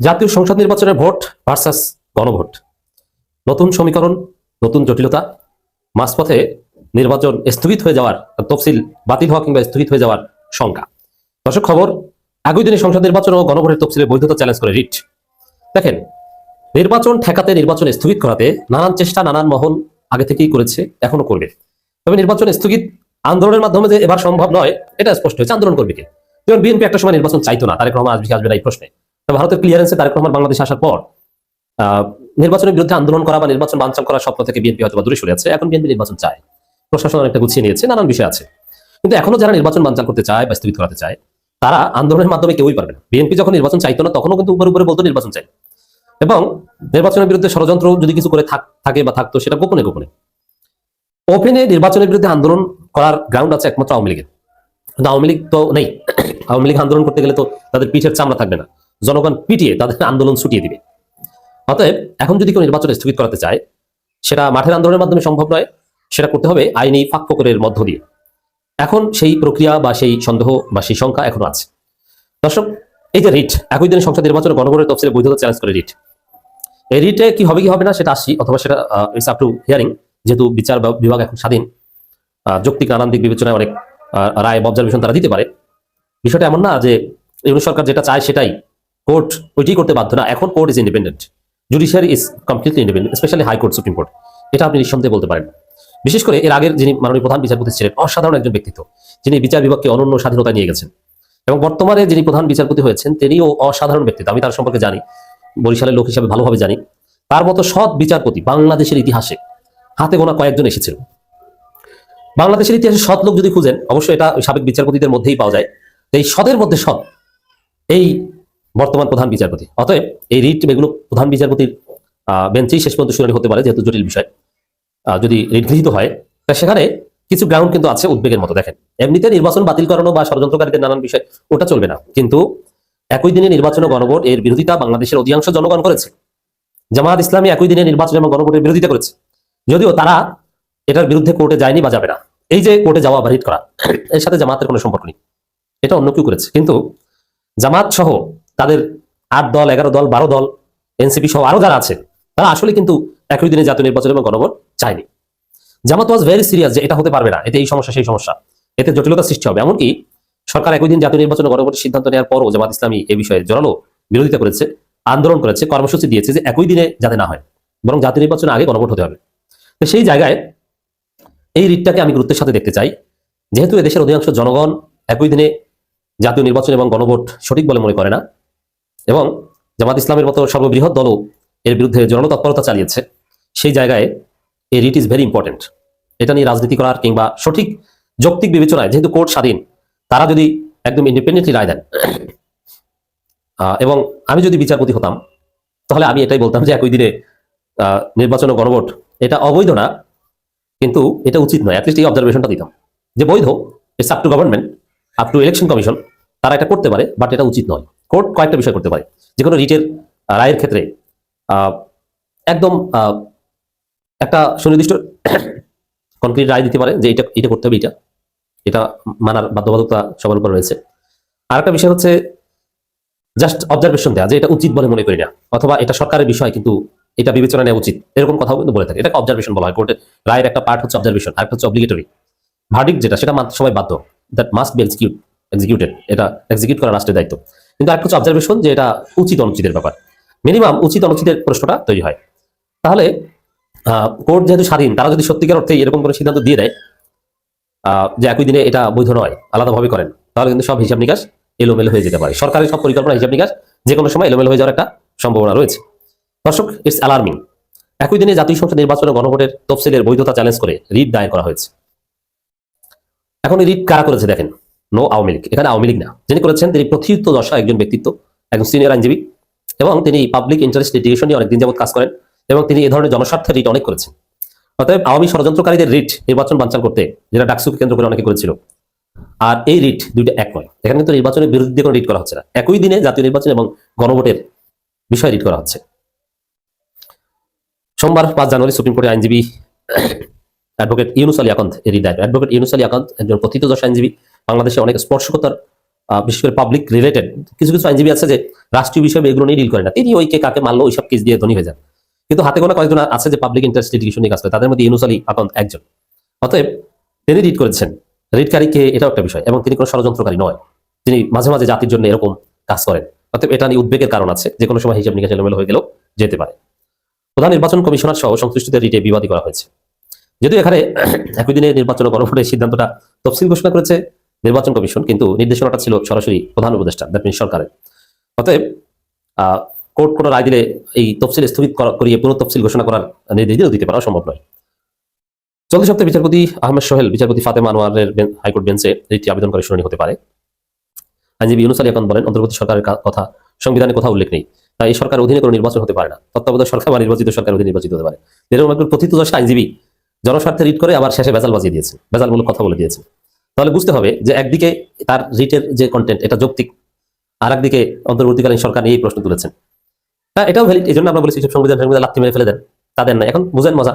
জাতীয় সংসদ নির্বাচনের ভোট ভার্সাস গণভোট। নতুন সমীকরণ, নতুন জটিলতা। মাঝপথে নির্বাচন স্থগিত হয়ে যাওয়ার, তফসিল বাতিল হওয়া কিংবা স্থগিত হয়ে যাওয়ার শঙ্কা। দর্শক খবর আগামী দিনে সংসদ নির্বাচন ও গণভোটের তফসিলের বৈধতা চ্যালেঞ্জ করে রিট। দেখেন, নির্বাচন ঠেকাতে, নির্বাচন স্থগিত করাতে নানান চেষ্টা, নানান মহল আগে থেকেই করেছে, এখনও করবে। তবে নির্বাচন স্থগিত আন্দোলনের মাধ্যমে যে এবার সম্ভব নয়, এটা স্পষ্ট হয়েছে। আন্দোলন করবে কে? যেমন বিএনপি একটা সময় নির্বাচন চাইতো না, তারেক রহমান আসবে আসবে না এই প্রশ্নে। ভারতের ক্লিয়ারেন্সে তারেক রহমান বাংলাদেশে আসার পর নির্বাচনের বিরুদ্ধে আন্দোলন করা বা নির্বাচন বানচাল করার স্বপ্ন থেকে বিএনপি হয়তো দূরে সরে আছে এখন বিএনপি নির্বাচন চায়। প্রশাসন অনেকটা গুছিয়ে নিয়েছে, নানান বিষয় আছে। কিন্তু এখনও যারা নির্বাচন বানচাল করতে চায় বা স্থগিত করাতে চায়, তারা আন্দোলনের মাধ্যমে কেউই পারবে না। বিএনপি যখন নির্বাচন চাইতো না, তখনও কিন্তু উপরে উপরে বলতো নির্বাচন চাই। এবং নির্বাচনের বিরুদ্ধে ষড়যন্ত্র যদি কিছু করে থাকে বা থাকতো, সেটা গোপনে গোপনে। ওপেনে নির্বাচনের বিরুদ্ধে আন্দোলন করার গ্রাউন্ড আছে একমাত্র আওয়ামী লীগের। কিন্তু আওয়ামী লীগ তো নেই। আওয়ামী লীগ আন্দোলন করতে গেলে তো তাদের পিঠের চামড়া থাকবে না। জনগণ পিটিয়ে তাদের আন্দোলন ছুটিয়ে দিবে। অতএব এখন যদি কেউ নির্বাচন স্থগিত করাতে চায়, সেটা মাঠের আন্দোলনের মাধ্যমে সম্ভব নয়, সেটা করতে হবে আইনি ফাঁক ফকরের মধ্য দিয়ে। এখন সেই প্রক্রিয়া বা সেই সন্দেহ বা সেই শঙ্কা এখনও আছে। দর্শক, এই যে রিট, একই দিনে সংসদ নির্বাচন ও গণভোটের তফসিলে বৈধতা চ্যালেঞ্জ করে রিট। এই রিটে কি হবে কি হবে না, সেটা আসি, অথবা সেটা ইটস আপ টু হিয়ারিং যেহেতু বিচার বিভাগ এখন স্বাধীন যৌক্তিক নানান দিক বিবেচনায় অনেক রায় অবজারভেশন তারা দিতে পারে। বিষয়টা এমন না যে ইউনি সরকার যেটা চায় সেটাই কোর্ট ওইটাই করতে বাধ্য না। এখন court is independent judiciary is completely independent specially high court supreme court এটা আপনি নিঃসন্দেহে বলতে পারেন। বিশেষ করে এর আগের যিনি মাননীয় প্রধান বিচারপতি ছিলেন, অসাধারণ একজন ব্যক্তিত্ব, যিনি বিচার বিভাগকে অনন্য স্বাধীনতা নিয়ে গেছেন। এবং বর্তমানে যিনি প্রধান বিচারপতি হয়েছেন, তিনিও অসাধারণ ব্যক্তিত্ব। আমি তার সম্পর্কে জানি, বরিশালের লোক হিসাবে ভালোভাবে জানি। তার মতো সৎ বিচারপতি বাংলাদেশের ইতিহাসে হাতে গোনা কয়েকজন এসেছিল। বাংলাদেশের ইতিহাসে সৎ লোক যদি খুঁজেন, অবশ্যই এটা সাবেক বিচারপতিদের মধ্যেই পাওয়া যায়। এই সদের মধ্যে সৎ, এই বর্তমান প্রধান বিচারপতি। অতএব এই রিট এগুলো প্রধান বিচারপতির বেঞ্চেই শেষ পর্যন্ত শুনানি হতে পারে, যেহেতু জটিল বিষয়। যদি রিট গৃহীত হয়, তা সেখানে কিছু গ্রাউন্ড কিন্তু আছে উদ্বেগের মতো, দেখেন। এমনিতে নির্বাচন বাতিল করানো বা ষড়যন্ত্রকারীদের নানান বিষয়, ওটা চলবে না। কিন্তু একই দিনে নির্বাচন গণভোট এর বিরোধিতা বাংলাদেশের অধিকাংশ জনগণ করেছে। জামায়াত ইসলামী একই দিনে নির্বাচন এবং গণভোটের বিরোধিতা করেছে। যদিও তারা এটার বিরুদ্ধে কোর্টে যায়নি বা যাবে না। এই যে কোর্টে যাওয়া বা রিট করা, এর সাথে জামাতের কোনো সম্পর্ক নেই। এটা অন্য কেউ করেছে। কিন্তু জামাত সহ তাদের আট দল, এগারো দল, বারো দল এনসিপি সহ আরও যারা আছে, তারা আসলে কিন্তু একই দিনে জাতীয় নির্বাচন এবং গণভোট চায়নি। জামাত ওয়াজ ভেরি সিরিয়াস যে এটা হতে পারবে না, এতে এই সমস্যা, সেই সমস্যা। এতে জটিলতা সৃষ্টি হবে। এমনকি সরকার একই দিন জাতীয় নির্বাচন গণভোটের সিদ্ধান্ত নেওয়ার পরও জামাত ইসলামী এই বিষয়ে জোরালো বিরোধিতা করেছে, আন্দোলন করেছে, কর্মসূচি দিয়েছে যে একই দিনে যাতে না হয়, বরং জাতীয় নির্বাচনের আগে গণভোট হতে হবে। তো সেই জায়গায় এই রিটটাকে আমি গুরুত্বের সাথে দেখতে চাই। যেহেতু এদেশের অধিকাংশ জনগণ একই দিনে জাতীয় নির্বাচন এবং গণভোট সঠিক বলে মনে করে না এবং জামাত ইসলামের মতো সর্ববৃহৎ দলও এর বিরুদ্ধে জনতা তৎপরতা চালিয়েছে, সেই জায়গায় এই রিট ইজ ভেরি ইম্পর্টেন্ট এটা নিয়ে রাজনীতি করার কিংবা সঠিক যৌক্তিক বিবেচনায় যেহেতু কোর্ট স্বাধীন, তারা যদি একদম ইন্ডিপেন্ডেন্টলি রায় দেন। এবং আমি যদি বিচারপতি হতাম, তাহলে আমি এটাই বলতাম যে একই দিনে নির্বাচন ও গণভোট, এটা অবৈধ না, কিন্তু এটা উচিত নয় অ্যাটলিস্ট এই অবজারভেশনটা দিতাম। যে বৈধ it's up to government up to election commission তারা এটা করতে পারে বাট এটা উচিত নয়। কোর্ট কয়েকটা বিষয় করতে পারে। যে কোনো রিটের রায়ের ক্ষেত্রে একদম একটা সুনির্দিষ্ট কনক্রিট রায় দিতে পারে যে এটা এটা করতে হবে এটা। এটা মানার বাধ্যবাধকতা সবার উপর রয়েছে। আর একটা বিষয় হচ্ছে জাস্ট অবজারভেশন দেওয়া যে এটা উচিত বলে মনে করি না, অথবা এটা সরকারের বিষয় কিন্তু এটা বিবেচনা নেওয়া উচিত। এরকম কথাও কিন্তু বলে থাকে। এটাকে অবজারভেশন বলা হয়। কোর্টের রায়ের একটা পার্ট হচ্ছে অবজারভেশন আর হচ্ছে অব্লিগেটরি ভার্ডিক যেটা, সেটা সবাই বাধ্য। That must be execute executed এটা এক্সিকিউট করা রাষ্ট্রের দায়িত্ব। কিন্তু একটা হচ্ছে অবজারভেশন যে এটা উচিত অনুচিতের ব্যাপার। মিনিমাম উচিত অনুচিতের প্রশ্নটা তৈরি হয়। তাহলে কোর্ট যেহেতু স্বাধীন, তারা যদি সত্যিকার অর্থে এরকম কোনো সিদ্ধান্ত দিয়ে দেয় যে একই দিনে এটা বৈধ নয়, আলাদাভাবে করেন, তাহলে কিন্তু সব হিসাব নিকাশ এলোমেলো হয়ে যেতে পারে। সরকারের সব পরিকল্পনা হিসাব নিকাশ যে কোনো সময় এলোমেলো হয়ে যাওয়ার একটা সম্ভাবনা রয়েছে। দর্শক ইটস অ্যালার্মিং একই দিনে জাতীয় সংসদ নির্বাচন গণভোটের তফসিলের বৈধতা চ্যালেঞ্জ করে রিট দায়ের করা হয়েছে। এখন রিট কারা করেছে দেখেন। নো আওয়ামী লীগ। এখানে আওয়ামী লীগ না। যিনি করেছেন, তিনি প্রথিত দশা একজন ব্যক্তিত্ব, একজন সিনিয়র আইনজীবী এবং তিনি পাবলিক ইন্টারেস্ট লিটিগেশন নিয়ে অনেকদিন যাবত কাজ করেন এবং তিনি এ ধরনের জনস্বার্থের রিট অনেক করেছেন। অতএব আওয়ামী ষড়যন্ত্রকারীদের রিট নির্বাচন বানচাল করতে, যেটা ডাকসুকে কেন্দ্র করে অনেকে করেছিল, আর এই রিট দুইটা এক নয়। এখানে কিন্তু নির্বাচনের বিরুদ্ধে কোনো রিট করা হচ্ছে না। একই দিনে জাতীয় নির্বাচন এবং গণভোটের বিষয় রিট করা হচ্ছে। সোমবার পাঁচ জানুয়ারি সুপ্রিম কোর্টের আইনজীবী অ্যাডভোকেট ইউনুস আলী আকান্ত এর রিট অ্যাডভোকেট ইউনুস আলী আকান্ত একজন প্রথিত দশ আইনজীবী। বাংলাদেশে অনেক স্পর্শকতার বিশেষ করে পাবলিক রিলেটেড কিছু কিছু আইনজীবী আছে যে রাষ্ট্রীয় বিষয়ে এগুলো নিয়ে ডিল করে না। তিনি ওই কে কাকে মারলো ওইসব কেস দিয়ে ধনী হয়ে যান। কিন্তু হাতে গোনা কয়েকজন আছে যে পাবলিক ইন্টারেস্ট লিটিগেশন নিয়ে কাজ করে, তাদের মধ্যে ইউনুস আলী আকন্দ একজন। অতএব তিনি রিড করেছেন। রিডকারী কে এটাও একটা বিষয়, এবং তিনি কোনো ষড়যন্ত্রকারী নয়। তিনি মাঝে মাঝে জাতির জন্য এরকম কাজ করেন। অতএব এটা নিয়ে উদ্বেগের কারণ আছে, যে কোনো সময় হিসাব নিকাশ এলোমেলো হয়ে গেলেও যেতে পারে। প্রধান নির্বাচন কমিশনার সহ সংশ্লিষ্টদের রিটে বিবাদী করা হয়েছে। যদিও এখানে একই দিনে নির্বাচন গণভোটের সিদ্ধান্তটা তফসিল ঘোষণা করেছে নির্বাচন কমিশন কিন্তু নির্দেশনাটা ছিল সরাসরি প্রধান উপদেষ্টা দ্যাট মিন সরকারের। অতএব কোর্ট কোনো রায় দিলে এই তফসিল স্থগিত করিয়ে পুরো তফসিল ঘোষণা করার নির্দেশ দিয়েও দিতে পারা সম্ভব নয়। চলতি সপ্তাহে বিচারপতি আহমেদ সোহেল, বিচারপতি ফাতেমা আনোয়ারের হাইকোর্ট বেঞ্চে রিটটি আবেদন করে শুনানি হতে পারে। আইনজীবী ইউনুস আলী এখন বলেন, অন্তর্বর্তী সরকারের কথা সংবিধানে কোথাও উল্লেখ নেই, তাই এই সরকার অধীনে কোনো নির্বাচন হতে পারে না। তত্ত্বাবধায়ক সরকার বা নির্বাচিত সরকার অধীনে নির্বাচিত হতে পারে। এরকম একজন কথিত দশা আইনজীবী জনস্বার্থে রিট করে আবার শেষে বেজাল বাজিয়ে দিয়েছে বেজালমূলক কথা বলে দিয়েছে। তাহলে বুঝতে হবে যে একদিকে তার রিটের যে কন্টেন্ট এটা যৌক্তিক আর একদিকে অন্তর্বর্তীকালীন সরকার এই প্রশ্ন তুলেছেন। হ্যাঁ এটাও ভ্যালিড এই জন্য আমরা বলেছি সংবিধান সংবিধান লাথি মেরে ফেলে দেন। তাদের না, এখন বুঝেন মজা।